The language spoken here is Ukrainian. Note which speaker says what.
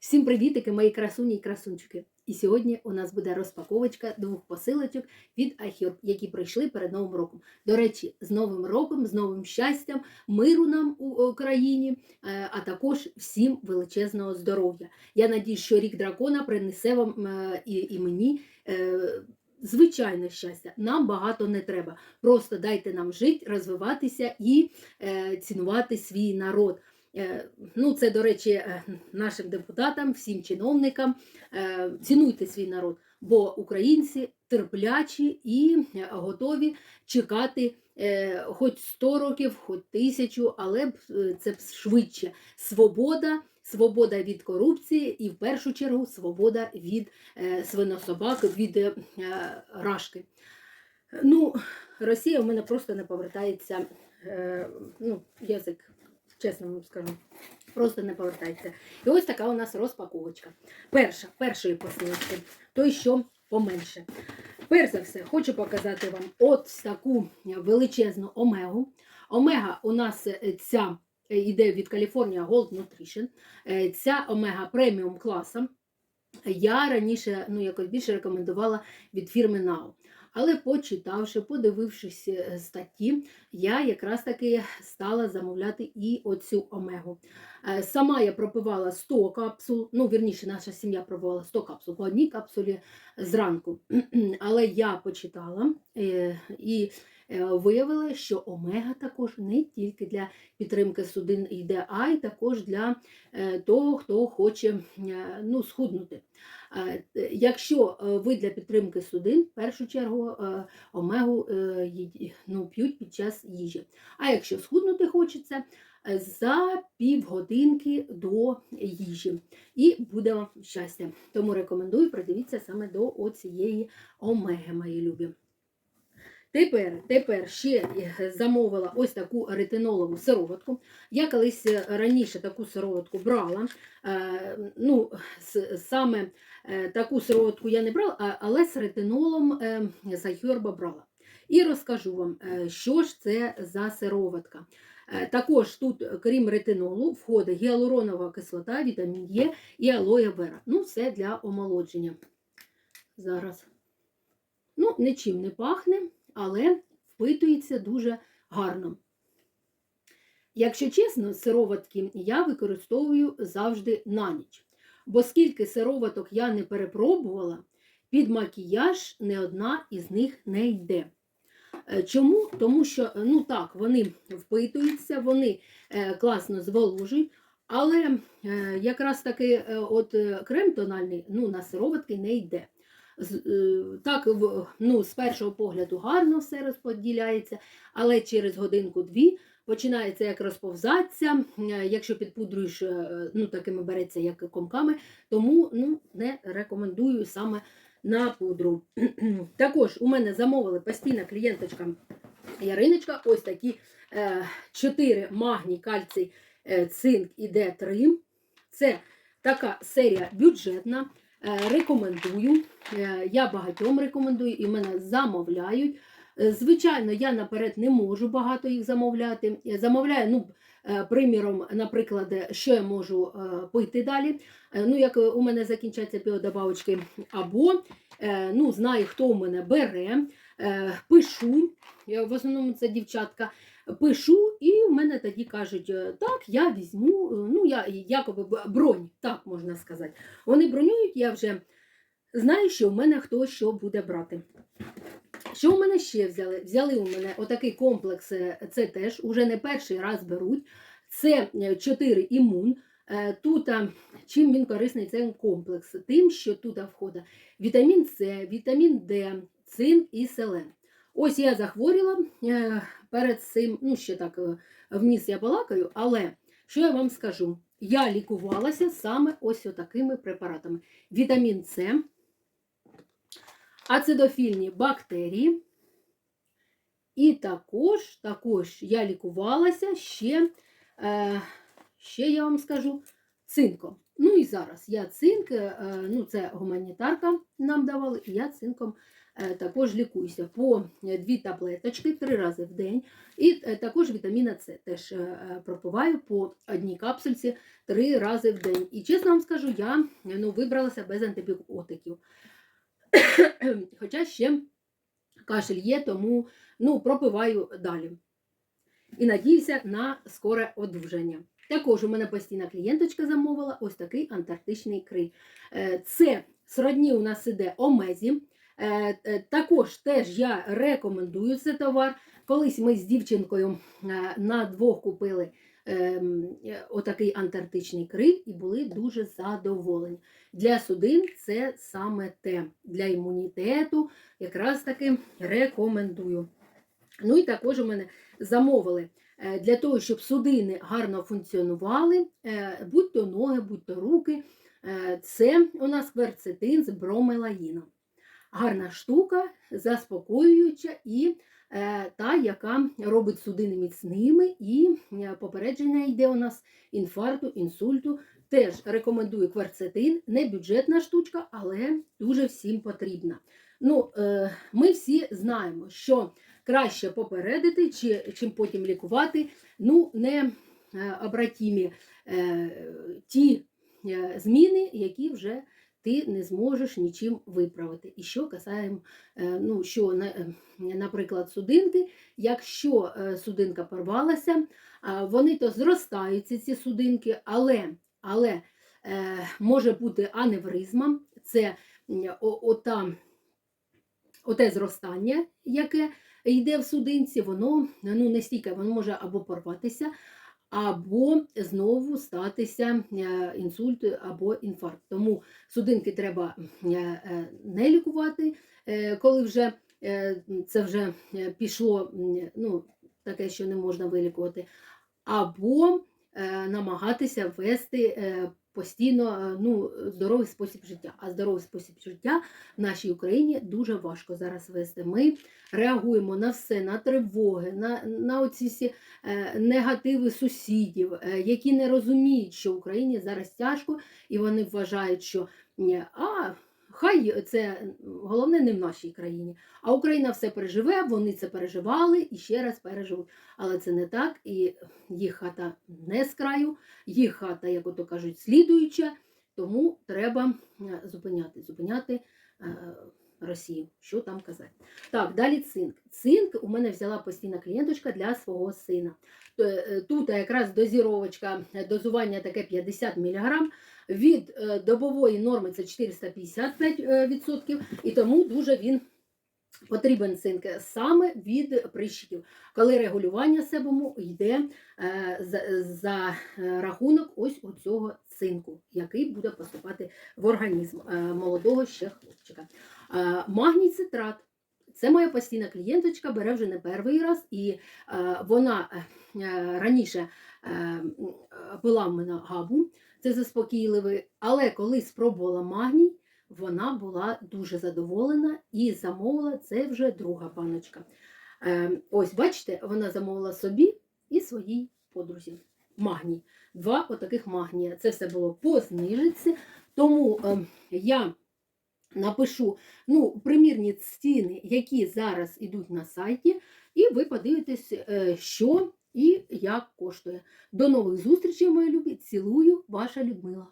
Speaker 1: Всім привітики, мої красуні і красунчики! І сьогодні у нас буде розпаковочка двох посилочок від iHerb, які прийшли перед Новим роком. До речі, з Новим роком, з новим щастям, миру нам у Україні, е, а також всім величезного здоров'я. Я надіюсь, що рік дракона принесе вам е, і, мені. е, Звичайне щастя, нам багато не треба. Просто дайте нам жити, розвиватися і цінувати свій народ. Е, Ну, це, до речі, е, нашим депутатам, всім чиновникам. Е, Цінуйте свій народ, бо українці терплячі і готові чекати хоч 100 років, хоч тисячу, але це швидше. Свобода, свобода від корупції і в першу чергу свобода від свинособак, від рашки. Ну, Росія в мене просто не повертається. Ну, язик, чесно вам скажу. Просто не повертається. І ось така у нас розпаковочка. Перша, першої посилочки, той, що поменше. Перш за все, хочу показати вам от таку величезну омегу. Омега у нас е, ця е, йде від California Gold Nutrition. Е, Ця омега преміум класа. Я раніше ну, якось більше рекомендувала від фірми Now. Але почитавши, подивившись е, статті, я якраз таки стала замовляти і оцю омегу. Е, Сама я пропивала 100 капсул, ну, вірніше, наша сім'я пропивала 100 капсул по одній капсулі зранку. Але я почитала е, і е, виявила, що омега також не тільки для підтримки судин йде, а й також для е, того, хто хоче е, ну, схуднути. Якщо ви для підтримки судин, в першу чергу омегу ну, п'ють під час їжі. А якщо схуднути хочеться, за півгодинки до їжі. І буде вам щастя. Тому рекомендую придивіться саме до оцієї омеги, мої любі. Тепер, тепер ще замовила ось таку ретинолову сироватку. Я колись е, раніше таку сироватку брала. Е, ну, саме е, таку сироватку я не брала, але з ретинолом з брала. І розкажу вам, що ж це за сироватка. Також тут, крім ретинолу, входить гіалуронова кислота, вітамін Е і алоє вера. Ну, все для омолодження. Зараз. Ну, нічим не пахне, але впитується дуже гарно. Якщо чесно, сироватки я використовую завжди на ніч. Бо скільки сироваток я не перепробувала, під макіяж не одна із них не йде. Е, Чому? Тому що е, ну так, вони впитуються, вони е, класно зволожують, але якраз таки от крем тональний ну, на сироватки не йде. Е, Так, ну, з першого погляду гарно все розподіляється, але через годинку-дві починається як розповзатися, е, якщо підпудруєш, е, ну, такими береться як комками, тому ну, не рекомендую саме на пудру. Також у мене замовили постійна клієнточка Яриночка, ось такі е, 4 магній, кальцій, е, цинк і Д3. Це така серія бюджетна. Е, рекомендую. Е, я багатьом рекомендую і мене замовляють. Е, Звичайно, я наперед не можу багато їх замовляти. Я замовляю, ну, приміром, наприклад, що я можу пити далі. Ну, як у мене закінчаться біодобавочки, або ну, знаю, хто у мене бере, пишу. В основному це дівчатка. Пишу, і в мене тоді кажуть, е, так, я візьму, е, ну, я якоби бронь, так можна сказати. Вони бронюють, я вже знаю, що в мене хто що буде брати. Що у мене ще взяли? Взяли у мене отакий комплекс, е, це теж уже не перший раз беруть. Це 4 імун. Тут чим він корисний цей комплекс? Тим, що тут входить вітамін С, вітамін Д, цинк і селен. Ось я захворіла е, перед цим, ну ще так е, вніс я балакаю, але що я вам скажу? Я лікувалася саме ось такими препаратами. Вітамін С, ацидофільні бактерії. І також, також я лікувалася ще, е, ще я вам скажу, цинком. Ну і зараз я цинк, е, ну це гуманітарка нам давали, і я цинком також лікуюся по е, дві таблеточки три рази в день. І е, також вітаміна С теж е, е, пропиваю по одній капсульці три рази в день. І чесно вам скажу, я ну, вибралася без антибіотиків. Хоча ще кашель є, тому ну, пропиваю далі. І надіюся на скоре одужання. Також у мене постійна клієнточка замовила ось такий антарктичний крий. Е, Це сродні у нас іде омезі. Е, е, Також теж я рекомендую цей товар. Колись ми з дівчинкою е, на двох купили отакий антарктичний криль і були дуже задоволені. Для судин це саме те. Для імунітету якраз таки рекомендую. Ну і також у мене замовили для того, щоб судини гарно функціонували, будь то ноги, будь то руки. Це у нас кверцетин з бромелаїном. Гарна штука, заспокоююча і е, та, яка робить судини міцними, і е, попередження йде у нас інфаркту, інсульту. Теж рекомендую кверцетин, не бюджетна штучка, але дуже всім потрібна. Ну, е, ми всі знаємо, що краще попередити, чи, чим потім лікувати. Ну, не обратімі ті зміни, які вже ти не зможеш нічим виправити. І що касаємо, е, ну, що, е, наприклад, судинки, якщо е, судинка порвалася, вони то зростаються, ці судинки, але, але е, може бути аневризма, це ота, оте зростання, яке йде в судинці, воно ну, не стільки, воно може або порватися, або знову статися е, інсульт або інфаркт. Тому судинки треба е, е, не лікувати, коли вже це вже пішло ну, таке, що не можна вилікувати, або намагатися вести е, постійно е, ну, здоровий спосіб життя. А здоровий спосіб життя в нашій Україні дуже важко зараз вести. Ми реагуємо на все, на тривоги, на, на оці всі е, негативи сусідів, е, які не розуміють, що Україні зараз тяжко, і вони вважають, що а хай це головне не в нашій країні. А Україна все переживе, вони це переживали і ще раз переживуть. Але це не так, і їх хата не з краю, їх хата, як ото кажуть, слідуюча. Тому треба е, зупиняти, зупиняти е, Росію. Що там казати? Так, далі цинк. Цинк у мене взяла постійна клієнточка для свого сина. Е, Тут якраз дозіровочка, е, дозування таке 50 мг. Від е, добової норми це 455%, і тому дуже він потрібен цинк саме від прищиків, коли регулювання себому йде за, за рахунок ось оцього цинку, який буде поступати в організм молодого ще хлопчика. Е, Магній цитрат. Це моя постійна клієнточка, бере вже не перший раз, і е, вона е, раніше е, пила в мене габу, це заспокійливий, але коли спробувала магній, вона була дуже задоволена і замовила це вже друга баночка. Е, ось, бачите, вона замовила собі і своїй подрузі. Магній. Два отаких магнія. Це все було по знижці. Тому е, я напишу ну, примірні ціни, які зараз йдуть на сайті, і ви подивитесь, е, що і як коштує. До нових зустрічей, мої любі. Цілую, ваша Людмила.